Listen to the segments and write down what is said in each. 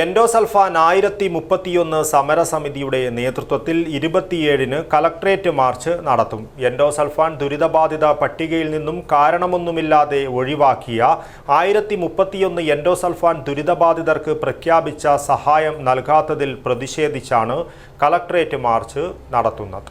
Endosulfan ആയിരത്തി മുപ്പത്തിയൊന്ന് സമരസമിതിയുടെ നേതൃത്വത്തിൽ ഇരുപത്തിയേഴിന് കലക്ട്രേറ്റ് മാർച്ച് നടത്തും. എൻഡോസൾഫാൻ ദുരിതബാധിത പട്ടികയിൽ നിന്നും കാരണമൊന്നുമില്ലാതെ ഒഴിവാക്കിയ ആയിരത്തി മുപ്പത്തിയൊന്ന് എൻഡോസൾഫാൻ ദുരിതബാധിതർക്ക് പ്രഖ്യാപിച്ച സഹായം നൽകാത്തതിൽ പ്രതിഷേധിച്ചാണ് കലക്ട്രേറ്റ് മാർച്ച് നടത്തുന്നത്.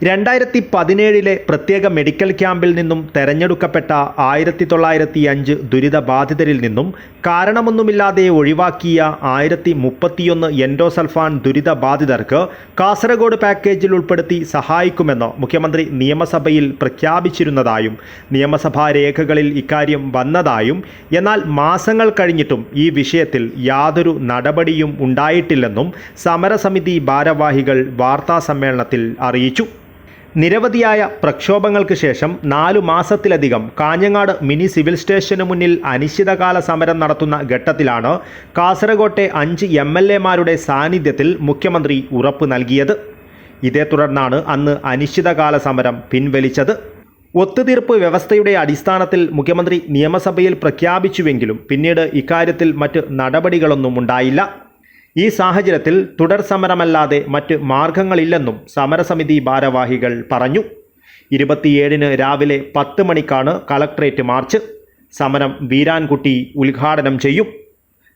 രണ്ടായിരത്തി പതിനേഴിലെ പ്രത്യേക മെഡിക്കൽ ക്യാമ്പിൽ നിന്നും തെരഞ്ഞെടുക്കപ്പെട്ട ആയിരത്തി തൊള്ളായിരത്തി അഞ്ച് ദുരിതബാധിതരിൽ നിന്നും കാരണമൊന്നുമില്ലാതെ ഒഴിവാക്കിയ ആയിരത്തി മുപ്പത്തിയൊന്ന് എൻഡോസൾഫാൻ ദുരിതബാധിതർക്ക് കാസർഗോഡ് പാക്കേജിൽ ഉൾപ്പെടുത്തി സഹായിക്കുമെന്ന് മുഖ്യമന്ത്രി നിയമസഭയിൽ പ്രഖ്യാപിച്ചിരുന്നതായും നിയമസഭാ രേഖകളിൽ ഇക്കാര്യം വന്നതായും എന്നാൽ മാസങ്ങൾ കഴിഞ്ഞിട്ടും ഈ വിഷയത്തിൽ യാതൊരു നടപടിയും ഉണ്ടായിട്ടില്ലെന്നും സമരസമിതി ഭാരവാഹികൾ വാർത്താസമ്മേളനത്തിൽ അറിയിച്ചു. നിരവധിയായ പ്രക്ഷോഭങ്ങൾക്ക് ശേഷം നാലു മാസത്തിലധികം കാഞ്ഞങ്ങാട് മിനി സിവിൽ സ്റ്റേഷന് മുന്നിൽ അനിശ്ചിതകാല സമരം നടത്തുന്ന ഘട്ടത്തിലാണ് കാസർഗോട്ടെ അഞ്ച് എം എൽ എമാരുടെ സാന്നിധ്യത്തിൽ മുഖ്യമന്ത്രി ഉറപ്പ് നൽകിയത്. ഇതേ തുടർന്നാണ് അന്ന് അനിശ്ചിതകാല സമരം പിൻവലിച്ചത്. ഒത്തുതീർപ്പ് വ്യവസ്ഥയുടെ അടിസ്ഥാനത്തിൽ മുഖ്യമന്ത്രി നിയമസഭയിൽ പ്രഖ്യാപിച്ചുവെങ്കിലും പിന്നീട് ഇക്കാര്യത്തിൽ മറ്റ് നടപടികളൊന്നും ഉണ്ടായില്ല. ഈ സാഹചര്യത്തിൽ തുടർ സമരമല്ലാതെ മറ്റ് മാർഗങ്ങളില്ലെന്നും സമരസമിതി ഭാരവാഹികൾ പറഞ്ഞു. ഇരുപത്തിയേഴിന് രാവിലെ പത്ത് മണിക്കാണ് കളക്ട്രേറ്റ് മാർച്ച്. സമരം വീരാൻകുട്ടി ഉദ്ഘാടനം ചെയ്യും.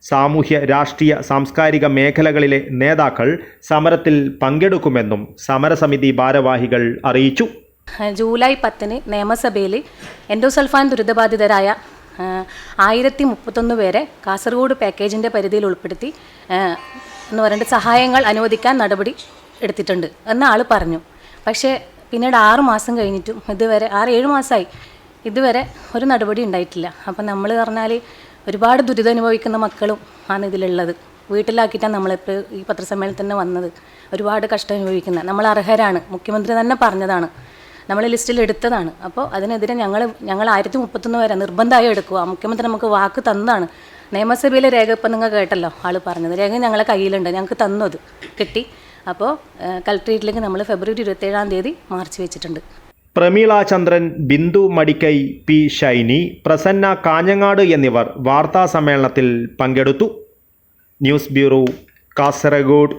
സാമൂഹ്യ രാഷ്ട്രീയ സാംസ്കാരിക മേഖലകളിലെ നേതാക്കൾ സമരത്തിൽ പങ്കെടുക്കുമെന്നും സമരസമിതി ഭാരവാഹികൾ അറിയിച്ചു. ജൂലൈ പത്തിന് നിയമസഭയിൽ എൻഡോസൾഫാൻ ദുരിതബാധിതരായ ആയിരത്തി മുപ്പത്തൊന്ന് പേരെ കാസർഗോഡ് പാക്കേജിന്റെ പരിധിയിൽ ഉൾപ്പെടുത്തി എന്ന് പറഞ്ഞിട്ട് സഹായങ്ങൾ അനുവദിക്കാൻ നടപടി എടുത്തിട്ടുണ്ട് എന്ന് ആൾ പറഞ്ഞു. പക്ഷേ പിന്നീട് ആറ് മാസം കഴിഞ്ഞിട്ടും ഇതുവരെ ആറ് ഏഴ് മാസമായി ഇതുവരെ ഒരു നടപടി ഉണ്ടായിട്ടില്ല. അപ്പം നമ്മൾ പറഞ്ഞാൽ ഒരുപാട് ദുരിതം അനുഭവിക്കുന്ന മക്കളും ആണ് ഇതിലുള്ളത്. വീട്ടിലാക്കിയിട്ടാണ് നമ്മളിപ്പോൾ ഈ പത്രസമ്മേളനത്തിൽ തന്നെ വന്നത്. ഒരുപാട് കഷ്ടം അനുഭവിക്കുന്നത് നമ്മൾ അർഹരാണ്. മുഖ്യമന്ത്രി തന്നെ പറഞ്ഞതാണ്. നമ്മൾ ലിസ്റ്റിൽ എടുത്തതാണ്. അപ്പോൾ അതിനെതിരെ ഞങ്ങൾ ഞങ്ങൾ ആയിരത്തി മുപ്പത്തൊന്ന് വരെ നിർബന്ധമായി എടുക്കുക. മുഖ്യമന്ത്രി നമുക്ക് വാക്ക് തന്നതാണ്. നിയമസഭയിലെ രേഖ ഇപ്പം നിങ്ങൾ കേട്ടല്ലോ ആൾ പറഞ്ഞത്. രേഖ ഞങ്ങളെ കയ്യിലുണ്ട്. ഞങ്ങൾക്ക് തന്നു അത്. കിട്ടി. അപ്പോൾ കളക്ട്രേറ്റിലേക്ക് നമ്മൾ ഫെബ്രുവരി ഇരുപത്തേഴാം തീയതി മാർച്ച് വെച്ചിട്ടുണ്ട്. പ്രമീള ചന്ദ്രൻ ബിന്ദു മടിക്കൈ പി ഷൈനി പ്രസന്ന കാഞ്ഞങ്ങാട് എന്നിവർ വാർത്താ സമ്മേളനത്തിൽ പങ്കെടുത്തു. News bureau Kasaragod.